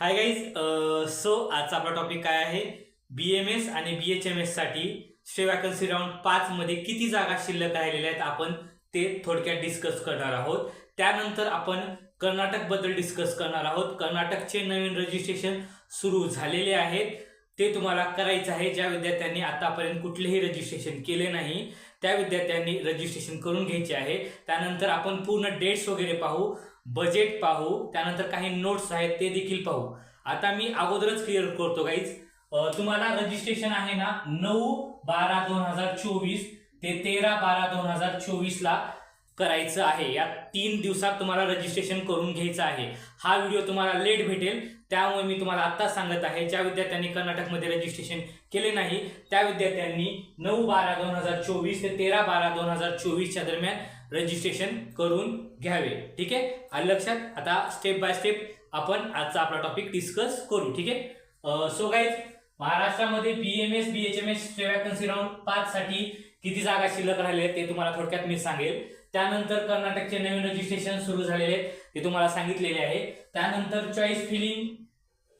Hi guys so आजचा आपला topic काय आहे? बी एम एस आणि बी एच एम एससाठी स्टे वॅकन्सी राऊंड पाच मध्ये किती जागा शिल्लक राहिलेल्या आहेत आपण ते थोडक्यात डिस्कस करणार आहोत. त्यानंतर आपण कर्नाटकबद्दल डिस्कस करणार आहोत. कर्नाटकचे नवीन रजिस्ट्रेशन सुरू झालेले आहेत. ते तुम्हाला करायचं आहे. ज्या विद्यार्थ्यांनी आतापर्यंत कुठलेही रजिस्ट्रेशन केले नाही त्या विद्यार्थ्यांनी रजिस्ट्रेशन करून घ्यायचे आहे. त्यानंतर आपण पूर्ण डेट्स वगैरे पाहू. बजेट पाहू त्यानंतर काही नोट्स आहेत ते देखील पाहू. आता मी अगोदरच क्लिअर करतो गाईज तुम्हाला रजिस्ट्रेशन आहे ना नऊ बारा दोन हजार चोवीस ते तेरा बारा दोन हजार चोवीसला करायचं आहे. या तीन दिवसात तुम्हाला रजिस्ट्रेशन करून घ्यायचं आहे. हा व्हिडिओ तुम्हाला लेट भेटेल. त्यामुळे मी तुम्हाला आत्ता सांगत आहे ज्या विद्यार्थ्यांनी कर्नाटकमध्ये रजिस्ट्रेशन केले नाही त्या विद्यार्थ्यांनी नऊ बारा दोन हजार चोवीस ते तेरा बारा दोन हजार चोवीसच्या दरम्यान रजिस्ट्रेशन करून घ्यावे. ठीक आहे? आणि लक्षात आता स्टेप बाय स्टेप आपण आजचा आपला टॉपिक डिस्कस करू. ठीक आहे? सो गाईज महाराष्ट्रामध्ये B M S B H M S vacancy round पाच साठी किती जागा शिल्लक राहिले आहेत ते तुम्हाला थोडक्यात मी सांगेल. त्यानंतर कर्नाटकचे नवीन रजिस्ट्रेशन सुरू झालेले आहेत ते तुम्हाला सांगितलेले आहे. त्यानंतर चॉईस फिलिंग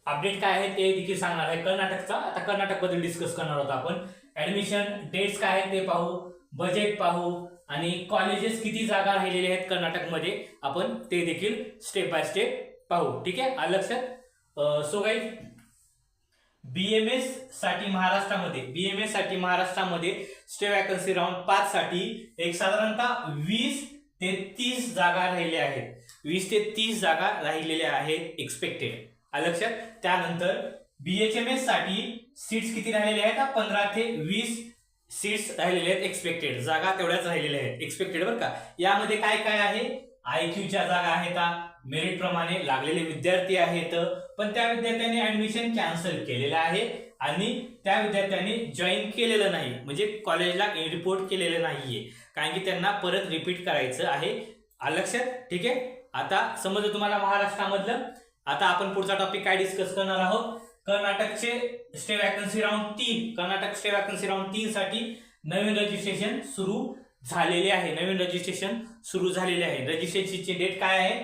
अपडेट काय आहे ते देखील सांगणार आहे. कर्नाटकचा आता कर्नाटकबद्दल डिस्कस करणार आहोत आपण. ऍडमिशन डेट्स काय आहेत ते पाहू बजेट पाहू आणि कॉलेजेस किती जागा राहिलेल्या आहेत कर्नाटकमध्ये? आपण ते देखील स्टेप बाय स्टेप पाहू. ठीक आहे? आलं लक्षात? सो एम बीएमएससाठी महाराष्ट्रामध्ये बीएमएससाठी महाराष्ट्रामध्ये स्टे वॅकन्सी राऊंड पाच साठी एक साधारणतः वीस ते तीस जागा राहिल्या आहेत. वीस ते तीस जागा राहिलेल्या आहेत एक्सपेक्टेड आलं लक्षात? त्यानंतर बीएचएमएससाठी सीट्स किती राहिलेल्या आहेत? पंधरा ते वीस सीट्स राहिलेले आहेत एक्सपेक्टेड जागा तेवढ्याच राहिलेल्या आहेत. एक्सपेक्टेड बरं का? यामध्ये काय काय आहे? आयक्यूच्या जागा आहेत मेरिट प्रमाणे लागलेले विद्यार्थी आहेत. पण त्या विद्यार्थ्यांनी ऍडमिशन कॅन्सल केलेलं आहे आणि त्या विद्यार्थ्यांनी जॉईन केलेलं नाही. म्हणजे कॉलेजला रिपोर्ट केलेलं नाहीये. कारण की त्यांना परत रिपीट करायचं आहे. लक्षात? ठीक आहे? आता समजा तुम्हाला महाराष्ट्रामधलं? आता आपण पुढचा टॉपिक काय डिस्कस करणार आहोत? कर्नाटकचे स्टे वॅकन्सी राऊंड तीन. कर्नाटक स्टे वॅकन्सी राऊंड तीन साठी नवीन रजिस्ट्रेशन सुरू झालेले आहे. नवीन रजिस्ट्रेशन सुरू झालेले आहे. रजिस्ट्रेशनची डेट काय आहे?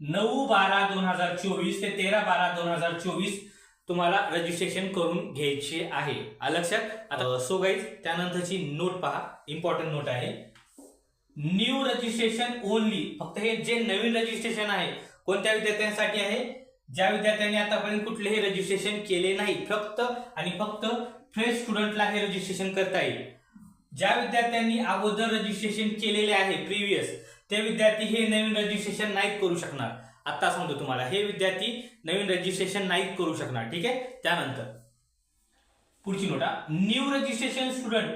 नऊ बारा दोन हजार चोवीस ते तेरा बारा दोन हजार चोवीस तुम्हाला रजिस्ट्रेशन करून घ्यायचे आहे. लक्षात? आता सो गाईज त्यानंतरची नोट पहा. इम्पॉर्टंट नोट आहे. न्यू रजिस्ट्रेशन ओनली फक्त हे जे नवीन रजिस्ट्रेशन आहे कोणत्या विद्यार्थ्यांसाठी आहे? ज्या विद्यार्थ्यांनी आतापर्यंत कुठलेही रजिस्ट्रेशन केले नाही फक्त आणि फक्त फ्रेश स्टुडंटला हे रजिस्ट्रेशन करता येईल. ज्या विद्यार्थ्यांनी अगोदर रजिस्ट्रेशन केलेले आहे प्रिव्हियस ते विद्यार्थी हे नवीन रजिस्ट्रेशन नाहीत करू शकणार. आता सांगतो तुम्हाला हे विद्यार्थी नवीन रजिस्ट्रेशन नाहीत करू शकणार ठीक आहे? त्यानंतर पुढची नोटा. New registration student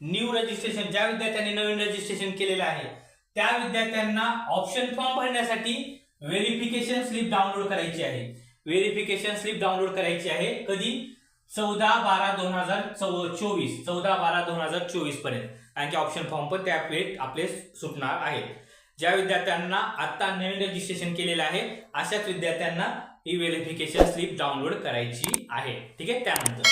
new registration ज्या विद्यार्थ्यांनी नवीन रजिस्ट्रेशन केलेलं आहे त्या विद्यार्थ्यांना ऑप्शन फॉर्म भरण्यासाठी व्हेरिफिकेशन स्लिप डाउनलोड करायची आहे. व्हेरिफिकेशन स्लिप डाउनलोड करायची आहे. कधी? चौदा बारा दोन हजार चोवीस. चौदा बारा दोन हजार चोवीसपर्यंत. कारण की ऑप्शन फॉर्म पण त्या वेळेत आपले सुटणार आहेत ज्या विद्यार्थ्यांना आता नवीन रजिस्ट्रेशन केलेलं आहे अशाच विद्यार्थ्यांना ही व्हेरिफिकेशन स्लिप डाउनलोड करायची आहे. ठीक आहे? त्यानंतर.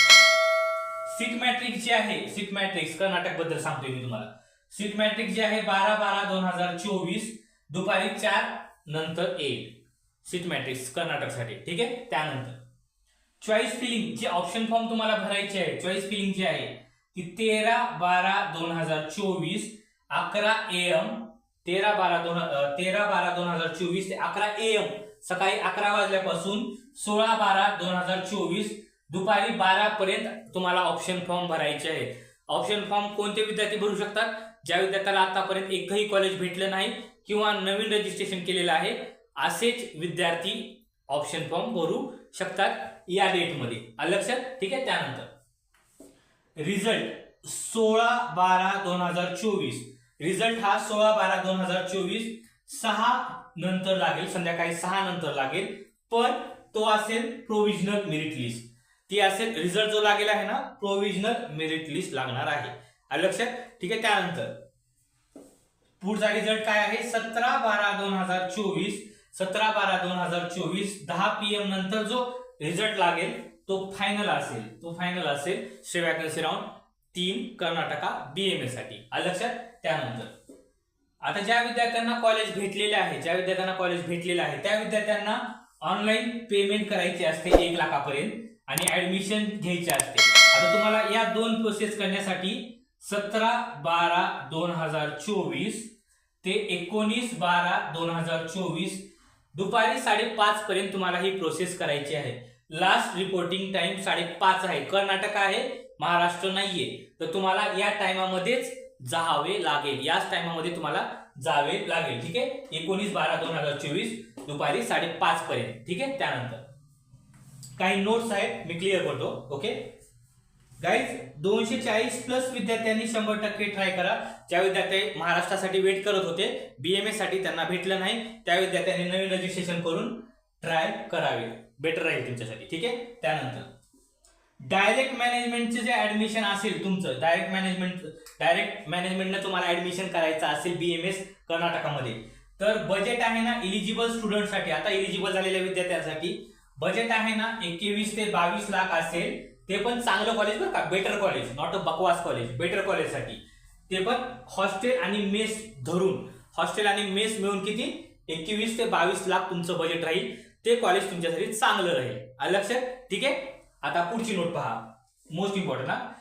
सीट मॅट्रिक जे आहे सीट मॅट्रिक्स कर्नाटकबद्दल सांगतोय मी तुम्हाला. सीट मॅट्रिक जे आहे बारा बारा दोन हजार चोवीस. दुपारी चार नंतर ए सीट मॅट्रिक्स कर्नाटकसाठी ठीक आहे? त्यानंतर. चॉईस फिलिंग जे ऑप्शन फॉर्म तुम्हाला भरायचे आहे चॉईस फिलिंग जे आहे ती तेरा बारा दोन हजार चोवीस अकरा ए एम तेरा बारा दोन तेरा बारा दोन हजार चोवीस ते अकरा ए एम सकाळी अकरा वाजल्यापासून सोळा बारा दोन हजार चोवीस दुपारी बारा पर्यंत तुम्हाला ऑप्शन फॉर्म भरायचे आहेत. ऑप्शन फॉर्म कोणते विद्यार्थी भरू शकतात? ज्या विद्यार्थ्याला आतापर्यंत एकही कॉलेज भेटलं नाही किंवा नवीन रजिस्ट्रेशन केलेलं आहे असेच विद्यार्थी ऑप्शन फॉर्म भरू शकतात या डेटमध्ये लक्षात? ठीक आहे? त्यानंतर. रिझल्ट सोळा बारा दोन हजार चोवीस. रिझल्ट हा सोळा बारा दोन हजार चोवीस. सहा नंतर लागेल संध्याकाळी सहा नंतर लागेल पण तो असेल प्रोव्हिजनल मेरिट लिस्ट ती असेल रिझल्ट जो लागेल आहे ना प्रोव्हिजनल मेरिट लिस्ट लागणार आहे. लक्षात? ठीक आहे? त्यानंतर. पुढचा रिझल्ट काय आहे? सतरा बारा दोन हजार चोवीस. सतरा बारा दोन हजार चोवीस दहा पी एम नंतर जो रिझल्ट लागेल तो फायनल असेल. तो फायनल असेल श्री वॅकन्सी राऊंड तीन कर्नाटका बीएमए साठी. लक्षात? त्यानंतर. आता ज्या विद्यार्थ्यांना कॉलेज भेटलेले आहे ज्या विद्यार्थ्यांना कॉलेज भेटलेलं आहे त्या विद्यार्थ्यांना ऑनलाईन पेमेंट करायची असते एक लाखापर्यंत आणि ऍडमिशन घ्यायची असते. आता तुम्हाला या दोन प्रोसेस करण्यासाठी सतरा बारा दोन हजार चोवीस ते एकोणीस बारा दोन हजार चोवीस दुपारी साडेपाच पर्यंत तुम्हाला ही प्रोसेस करायची आहे. लास्ट रिपोर्टिंग टाइम साडेपाच आहे. कर्नाटक आहे महाराष्ट्र नाहीये. तर तुम्हाला या टायमामध्येच जावे लागेल. याच टायमामध्ये तुम्हाला जावे लागेल. ठीक आहे? एकोणीस बारा दोन हजार चोवीस दुपारी साडेपाच पर्यंत. ठीक आहे? त्यानंतर. काही नोट्स आहेत मी क्लिअर करतो. ओके गाईज दोनशे चाळीस प्लस विद्यार्थ्यांनी शंभर टक्के ट्राय करा. ज्या विद्यार्थी महाराष्ट्रासाठी वेट करत होते बीएमएससाठी त्यांना भेटलं नाही. त्या विद्यार्थ्यांनी नवीन रजिस्ट्रेशन करून ट्राय करावे. बेटर राहील तुमच्यासाठी ठीक आहे? त्यानंतर डायरेक्ट मॅनेजमेंटचे जे ऍडमिशन असेल तुमचं डायरेक्ट मॅनेजमेंट डायरेक्ट मॅनेजमेंटनं तुम्हाला ऍडमिशन करायचं असेल बीएमएस कर्नाटकामध्ये. तर बजेट आहे ना इलिजिबल स्टुडंटसाठी आता इलिजिबल झालेल्या विद्यार्थ्यांसाठी बजेट आहे ना एकवीस ते बावीस लाख असेल ते पण चांगलं कॉलेज बरं का? बेटर कॉलेज नॉट अ बकवास कॉलेज बेटर कॉलेजसाठी ते पण हॉस्टेल आणि मेस धरून. हॉस्टेल आणि मेस मिळून किती? एकवीस ते बावीस लाख तुमचं बजेट राहील. ते कॉलेज तुमच्यासाठी चांगलं राहील. लक्ष लक्षात? ठीक आहे? आता पुढची नोट पहा. मोस्ट इम्पॉर्टंट हा.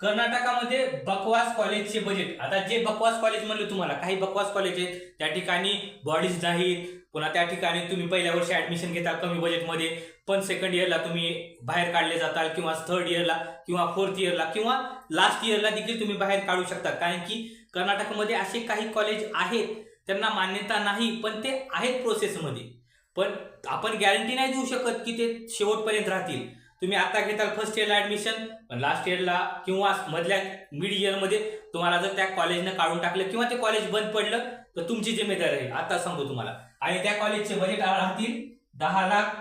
कर्नाटकामध्ये बकवास कॉलेजचे बजेट आता जे बकवास कॉलेज म्हणलं तुम्हाला काही बकवास कॉलेज आहेत त्या ठिकाणी बॉडीज नाहीत पुन्हा त्या ठिकाणी तुम्ही पहिल्या वर्षी ऍडमिशन घेता कमी बजेटमध्ये पण सेकंड इयरला तुम्ही बाहेर काढले जाताल किंवा थर्ड इयरला किंवा फोर्थ इयरला किंवा लास्ट इयरला देखील तुम्ही बाहेर काढू शकता. कारण की कर्नाटकमध्ये असे काही कॉलेज आहेत त्यांना मान्यता नाही पण ते आहेत प्रोसेसमध्ये पण आपण गॅरंटी नाही देऊ शकत की ते शेवटपर्यंत राहतील. तुम्ही आता घेताल फर्स्ट इयरला ऍडमिशन पण लास्ट इयरला किंवा मधल्या मिड इयरमध्ये तुम्हाला जर त्या कॉलेजनं काढून टाकलं किंवा ते कॉलेज बंद पडलं तर तुमची जिम्मेदारी राहील. आता सांगतो तुम्हाला. आणि त्या कॉलेजचे बजेट राहतील? दहा लाख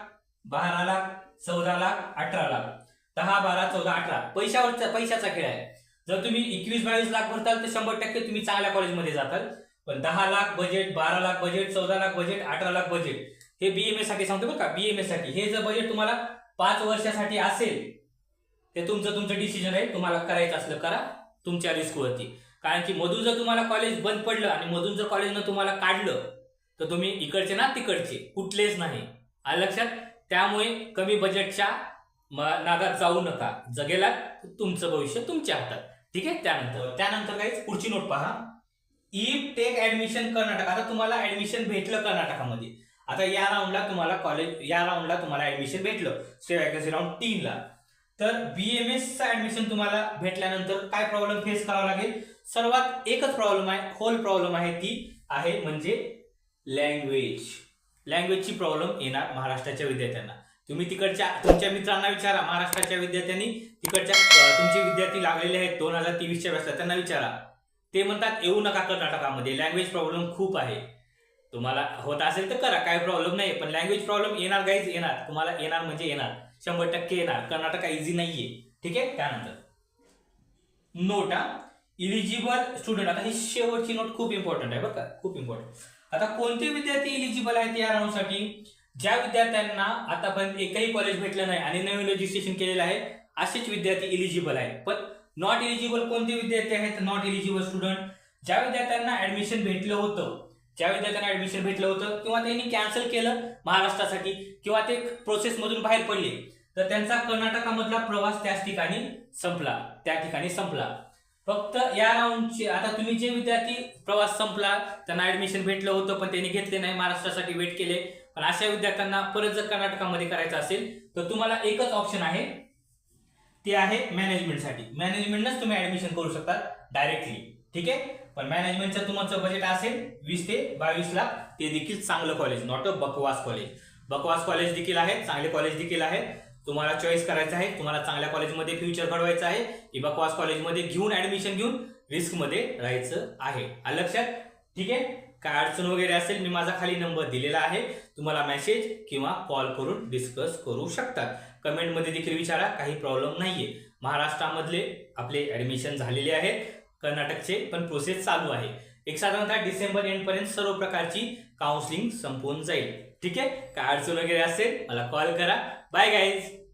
बारा लाख चौदा लाख अठरा लाख. दहा बारा चौदा अठरा. पैशावरचा पैशाचा खेळ आहे. जर तुम्ही एकवीस बावीस लाख भरताल तर शंभर टक्के तुम्ही चांगल्या कॉलेजमध्ये जाताल. पण दहा लाख बजेट बारा लाख बजेट चौदा लाख बजेट अठरा लाख बजेट हे बीएमएससाठी सांगतो बरं का. बीएमएससाठी. हे जर बजेट तुम्हाला पाच वर्षासाठी असेल ते तुमचं तुमचं डिसिजन आहे. तुम्हाला करायचं असलं करा. तुमच्या रिस्कवरती कारण की मधून जर तुम्हाला कॉलेज बंद पडलं आणि मधून जर कॉलेजनं तुम्हाला काढलं तर तुम्ही इकडचे ना तिकडचे कुठलेच नाही. आलं लक्षात? त्यामुळे कमी बजेटच्या नादात जाऊ नका. जगेला तुमचं भविष्य तुमच्या हातात. ठीक आहे? त्यानंतर. त्यानंतर काहीच पुढची नोट पहा. इफ टेक ऍडमिशन कर्नाटक आता तुम्हाला ऍडमिशन भेटलं कर्नाटकामध्ये. आता या राऊंडला तुम्हाला कॉलेज या राऊंडला तुम्हाला ऍडमिशन भेटलं. स्टे वॅकन्सी राऊंड तीनला तर बीएमएस चा ऍडमिशन तुम्हाला भेटल्यानंतर काय प्रॉब्लेम फेस करावा लागेल? सर्वात एकच प्रॉब्लेम आहे होल प्रॉब्लेम आहे ती आहे म्हणजे लँग्वेज लँग्वेजची प्रॉब्लेम येणार महाराष्ट्राच्या विद्यार्थ्यांना. तुम्ही तिकडच्या तुमच्या मित्रांना विचारा महाराष्ट्राच्या विद्यार्थ्यांनी तिकडच्या तुमचे विद्यार्थी लागलेले आहेत दोन हजार तेवीसच्या वेळेसला त्यांना विचारा. ते म्हणतात येऊ नका कर्नाटकामध्ये लँग्वेज प्रॉब्लेम खूप आहे. तुम्हाला होत असेल तर करा काही प्रॉब्लेम नाही पण लँग्वेज प्रॉब्लेम येणार काहीच येणार. तुम्हाला येणार म्हणजे येणार. शंभर टक्के येणार. कर्नाटक इझी नाहीये. ठीक आहे? त्यानंतर. नोट हा. इलिजिबल स्टुडंट आता ही शेवटची नोट खूप इम्पॉर्टंट आहे बरं का खूप इम्पॉर्टंट आता कोणते विद्यार्थी इलिजिबल आहेत या राऊंडसाठी ज्या विद्यार्थ्यांना आतापर्यंत एकही कॉलेज भेटलं नाही आणि नवीन रजिस्ट्रेशन केलेलं आहे असेच विद्यार्थी इलिजिबल आहेत. पण नॉट इलिजिबल कोणते विद्यार्थी आहेत? नॉट इलिजिबल स्टुडंट ज्या विद्यार्थ्यांना ऍडमिशन भेटलं होतं ज्या विद्यार्थ्यांना ऍडमिशन भेटलं होतं किंवा त्यांनी कॅन्सल केलं महाराष्ट्रासाठी किंवा ते प्रोसेसमधून बाहेर पडले तर त्यांचा कर्नाटकामधला प्रवास त्याच ठिकाणी संपला. त्या ठिकाणी संपला. फक्त या राऊंडचे आता तुम्ही जे विद्यार्थी प्रवास संपला त्यांना ऍडमिशन भेटलं होतं पण त्यांनी घेतले नाही महाराष्ट्रासाठी वेट केले. पण अशा विद्यार्थ्यांना परत जर कर्नाटकामध्ये करायचं असेल तर तुम्हाला एकच ऑप्शन आहे. ते आहे मॅनेजमेंटसाठी मॅनेजमेंटनंच तुम्ही ऍडमिशन करू शकता डायरेक्टली ठीक आहे? पण मॅनेजमेंटचं तुमचं बजेट असेल वीस ते बावीस लाख ते देखील चांगलं कॉलेज नॉट अ बकवास कॉलेज बकवास कॉलेज देखील आहे चांगले कॉलेज देखील आहे. तुम्हाला चॉईस करायचं आहे तुम्हाला चांगल्या कॉलेजमध्ये फ्युचर घडवायचं आहे की बकवास कॉलेजमध्ये घेऊन ऍडमिशन घेऊन रिस्कमध्ये राहायचं आहे. आलं लक्षात? ठीक आहे? काय अडचण वगैरे असेल मी माझा खाली नंबर दिलेला आहे. तुम्हाला मेसेज किंवा कॉल करून डिस्कस करू शकतात. कमेंटमध्ये देखील विचारा काही प्रॉब्लेम नाहीये. महाराष्ट्रामधले आपले ॲडमिशन झालेले आहेत. कर्नाटकचे पण प्रोसेस चालू आहे. एक साधारणतः डिसेंबर एंड पर्यंत सर्व प्रकारची काउन्सिलिंग संपवून जाईल. ठीक आहे? काय अडचण वगैरे असेल मला कॉल करा. Bye guys